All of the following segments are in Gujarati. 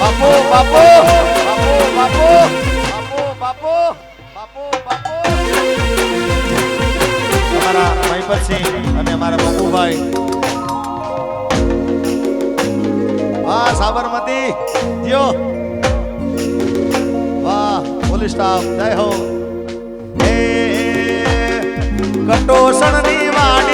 બાપો બાપો બાપો બાપો બાપો બાપો બાપો. અમારા મહિપતસિંહ અને અમારા બાપુભાઈ. વાહ, સાબરમતી. જીઓ વાહ, પોલીસ સ્ટાફ, જય હો. કટોસણની વાડી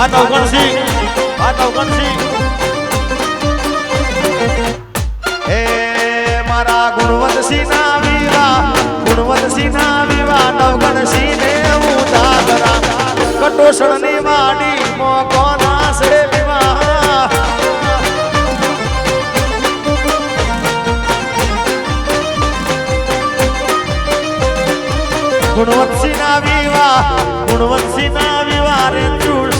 હાથ અવગણસી હાથ અવગણસી હે મારા ગુણવંતસિંહ ના વિવા ગુણવંતસિંહ ના વિવા નવગણસિંહ ને હું દાદરા. કટોષણની વાડી મોકો નાસડે વિવાહ. ગુણવંતસિંહ ના વિવા ગુણવંતસિંહ ના વિવા રે ચૂડ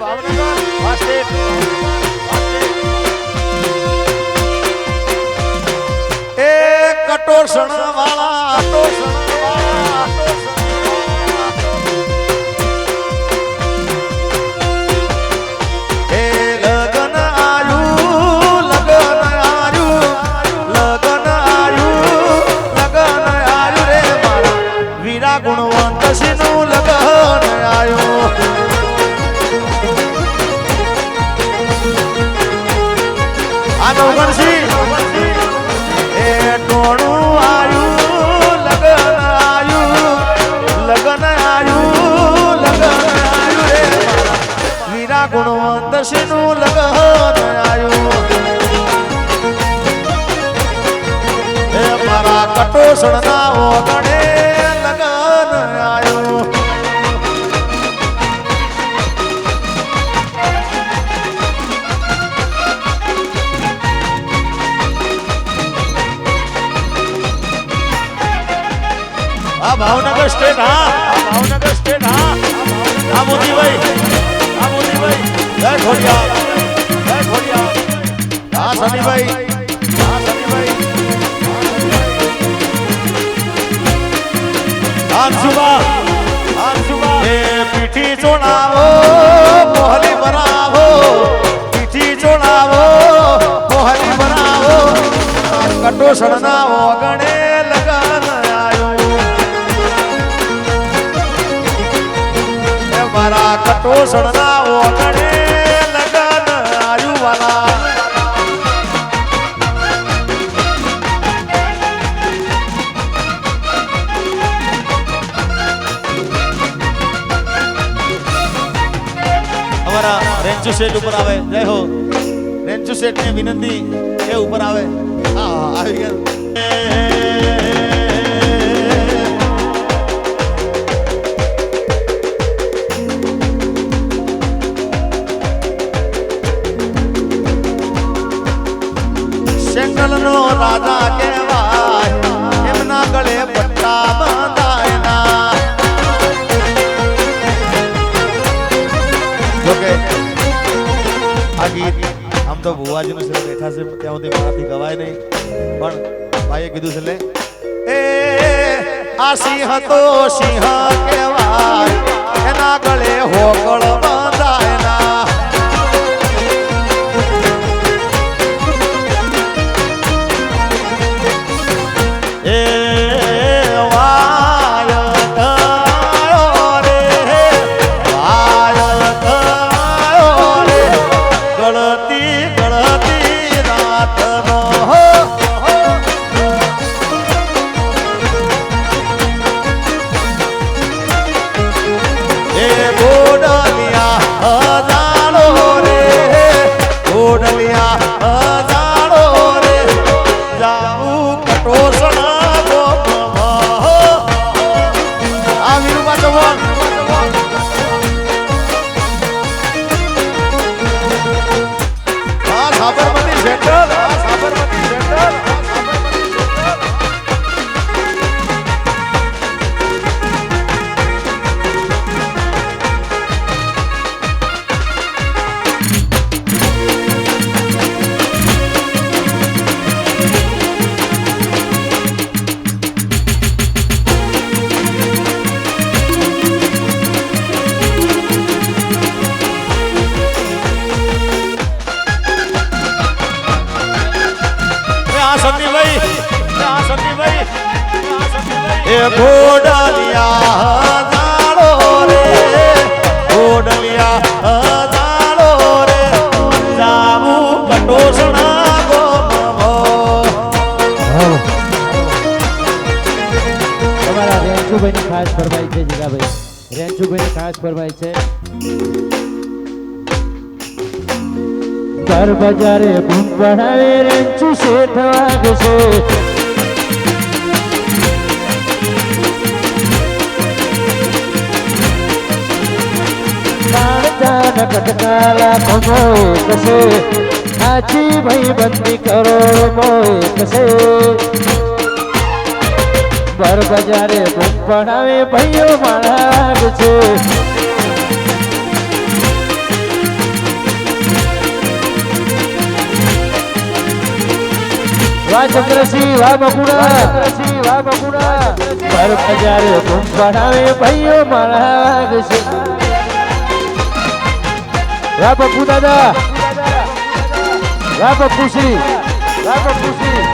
ભાવનગર વાસ્ટેજ એ કટોષણ વાળા કટોષણના ઓગણે લગન કટોષણના ઓગણે લગન આયુ વાલા. અમારા રેન્ચુ શેઠ ઉપર આવે. જય હો. રેન્ચુ શેઠ ને વિનંતી એ ઉપર આવે. આવી ગયા કહેવાય, એમના ગળે પટ્ટા ગીત આમ તો ભુવાજીનું છે બેઠા છે ત્યાં સુધી મારાથી ગવાય નહીં. પણ ભાઈએ કીધું છે લે. એ આ સિંહ તો સિંહ કહેવાય. એના ગળે હોકળ ઘોડાલિયા હજારો રે, ઘોડાલિયા હજારો રે, જાવું છે, જીગાભાઈ. રેન્ચુભાઈની ખાસ ફરમાઈ છે. દર બજારે શેઠ વાગશે. કટકાલા ભમો કસે સાચી ભાઈ બંદી કરો. મો કસે બર બજારે બૂમ પડાવે ભાઈઓ મારા છે વા ચંદ્રસિંહ વા બકુડા ચંદ્રસિંહ વાહ બકુડા પર બજારે બૂમ પડાવે ભાઈઓ મારા છે વાહ બકુ દાદા વાહ બકુશ્રી વાહ બકુશ્રી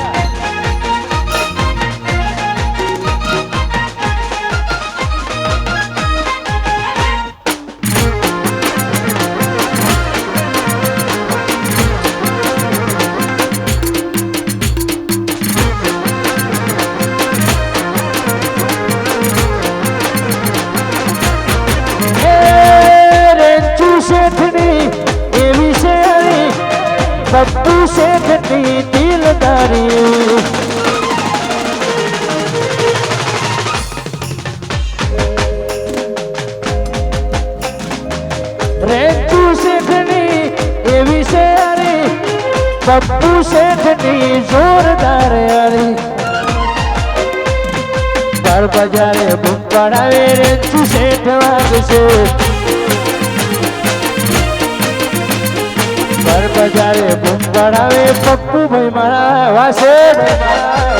બજારે બૂમ પડાવે પપ્પુ ભાઈ મારા વાસે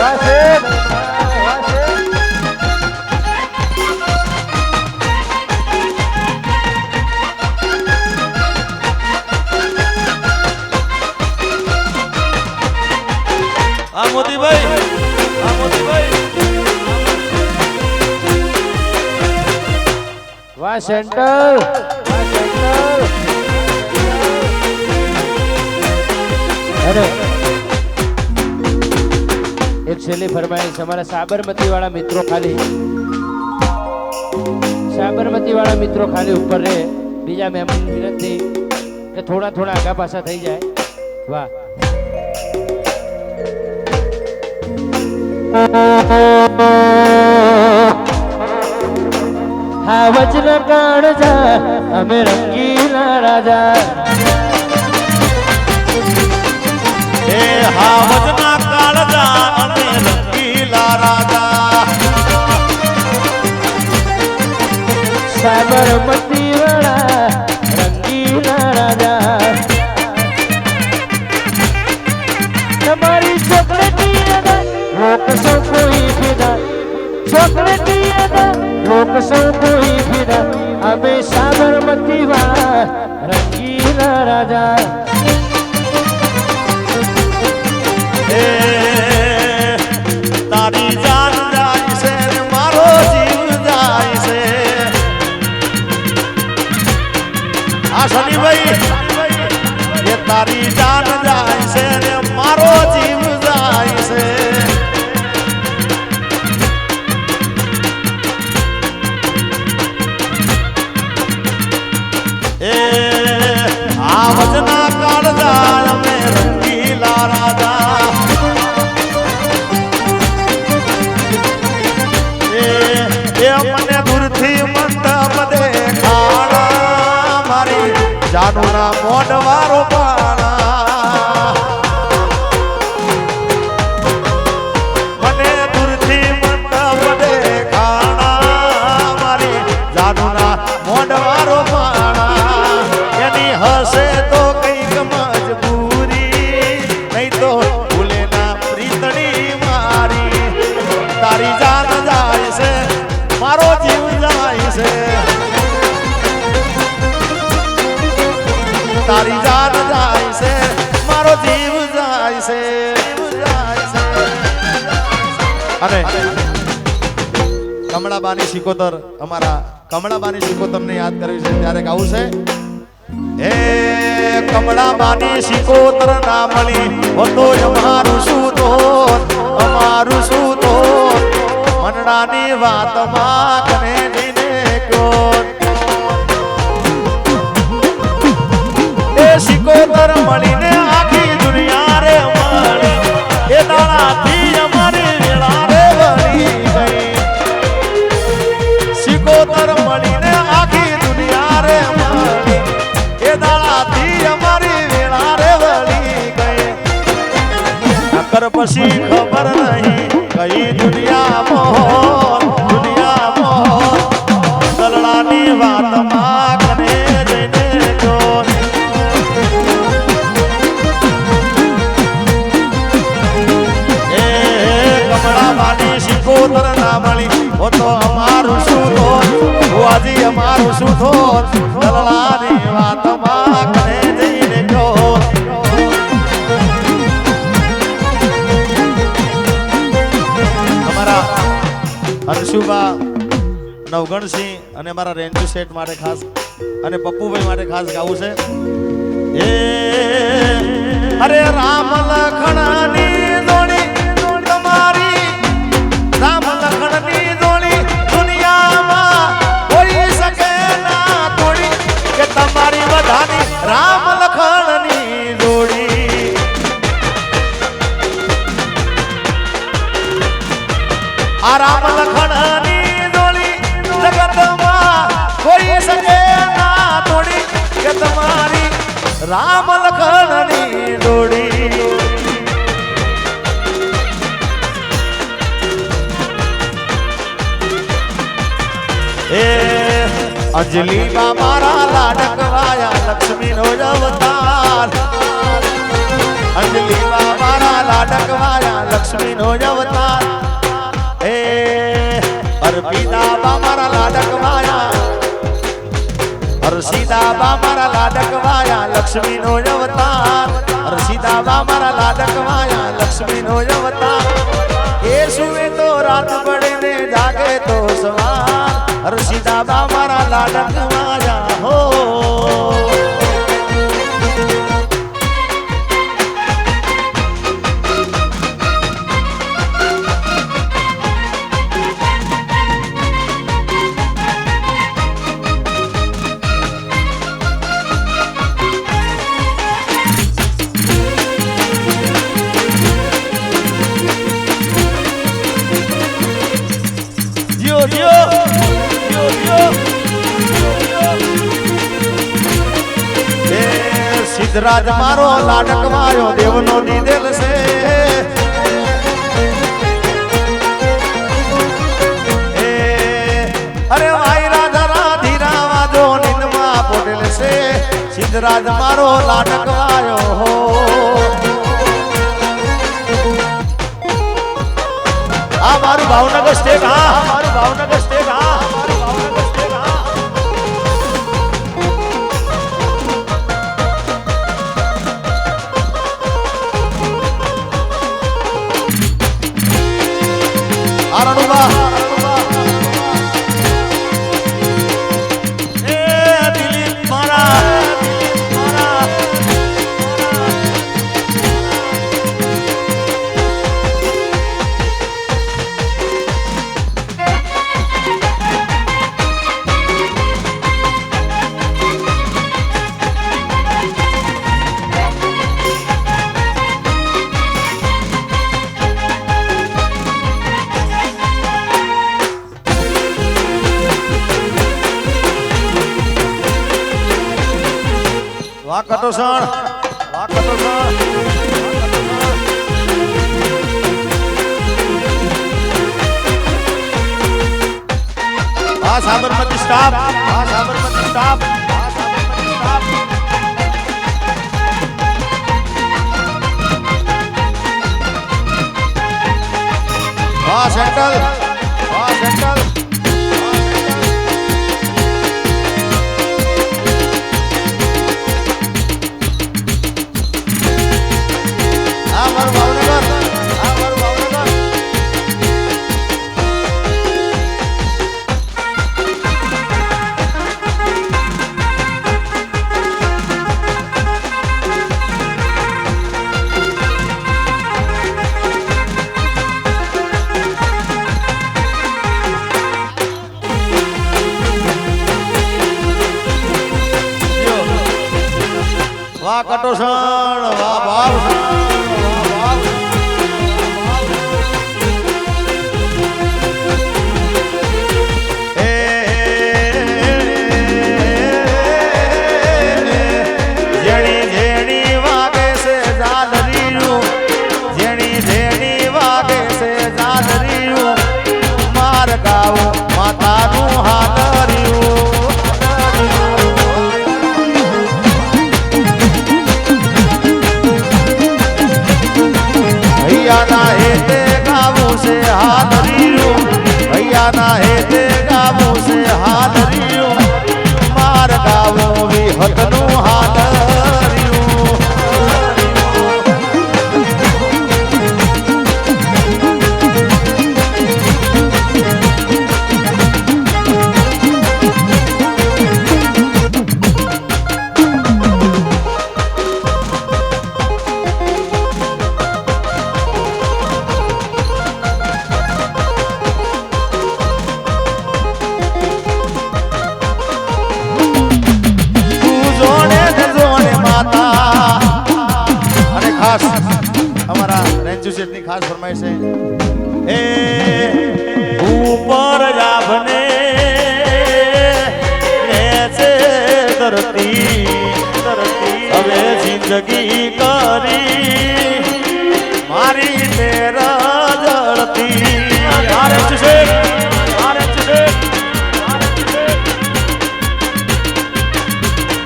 વાસે આ મોતીભાઈ આ મોતીભાઈ. વાહ સેન્ટર છેલ્લી ફરમાઈશ અમારા સાબરમતી વાળા મિત્રો ખાલી સાબરમતી વાળા મિત્રો ખાલી ઉપર રહે. બીજા મહેમાન વિનંતી કે થોડા થોડા આગા પાછા થઈ જાય. વાહ. હા વચન કાઢજા અમે રંગીલા રાજા. કાળજા રાજા સાબરમતી વાળા રંગીલા રાજા તમારી ચોકલેટી અદા રોકશો કોઈ ફિદા ચોકલેટી અમે સાબરમતી રંગીલા રાજા શિકોતર અમારા કમળાબાની શિકોતરને યાદ કરવી છે, ત્યારે ગાવું છે. હે કમળાબાની શિકોતર ના મળી હતો અમારું શું તો અમારું શું તો મનડાની વાતમાં તર ના મળી હો તો અમારું શું થોર ભુવાજી, અમારું શું થોત દલાની વાતમાં કને જઈને જો અમારા હર્ષુબા નવગણસિંહ અને મારા રેન્જુ સેટ માટે ખાસ અને પપ્પુભાઈ માટે ખાસ ગાવું છે. એ, અરે રામ લખણની આ રામ લખણની જોડી જગતમાં કોઈ શકે ના તોડી કે તમારી રામ લખણની જોડી એ અંજલિ માં મારા લાડકવાયા લક્ષ્મી નો અવતાર. અંજલિ માં મારા લાડકવાયા લક્ષ્મી નો અવતાર. અર્પિતા બા મારા લાડકવાયા હરસીદા બા મારા લાડકવાયા લક્ષ્મી નો અવતાર. હરસીદા બા મારા લાડકવાયા લક્ષ્મી નો અવતાર. એ સુવે તો રાત પડે ને જાગે તો સવાર. હરસીદા બા મારા લાડકવાયા સિદ્ધરાજ મારો લાડકવાયો, દેવનો દીધેલ છે. અરે ભાઈ રાજા ધીરા વાજો નિંદમાં પોટેલ છે. સિદ્ધરાજ, મારો લાડકવાયો, હો. આ મારું ભાવનગર સ્ટેટ હા, મારું ભાવનગર સ્ટેટ. વાહ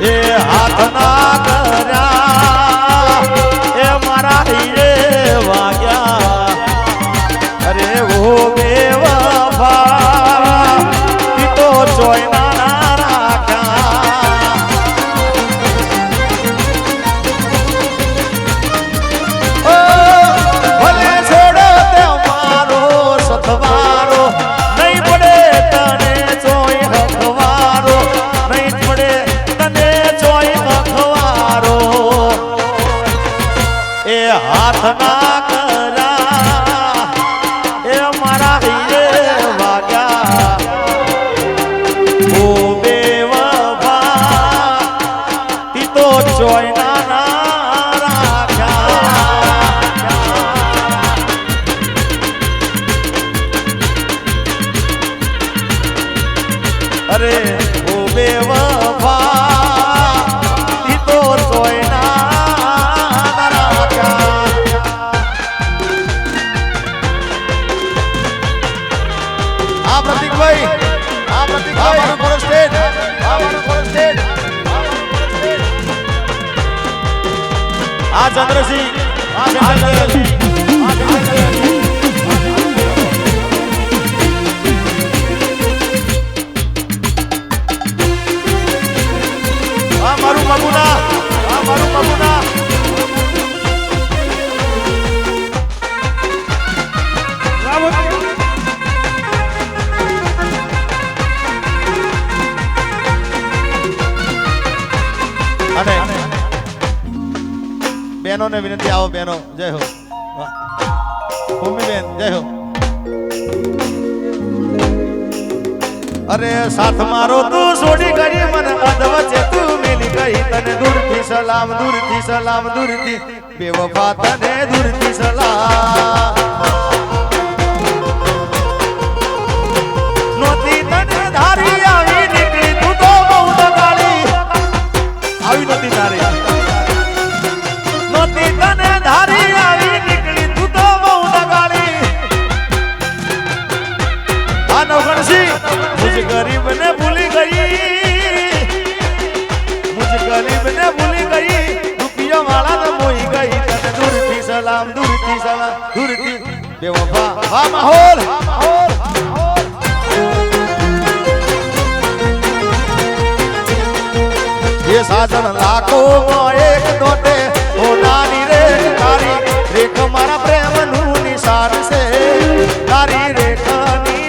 એ હાથ મગુના આ મારું મગુના અને બહેનોને વિનંતી, આવો બહેનો, જય હો. ભૂમિબેન, જય હો. અરે સાથ મારો તું છોડી કરી મને અધવચે તું. ગઈ તને દૂરથી સલામ દૂરથી સલામ, દૂરથી. બેવફા તને દૂરથી સલામ. નોતી તને ધારી આવી, નીકળી તું તો બહુ દગાડી આવી નહોતી તારી નોતી તને ધારી આવી, નીકળી તું તો બહુ દગાડી આ નવગણસી મુझ ગરીબ દૂરથી દેવો વા માહોલ. માહોલ એ સાધન લાખો એક દોટે ઓ નાની રે તારી રેખ મારા પ્રેમનું નિશાન છે. તારી રેખાની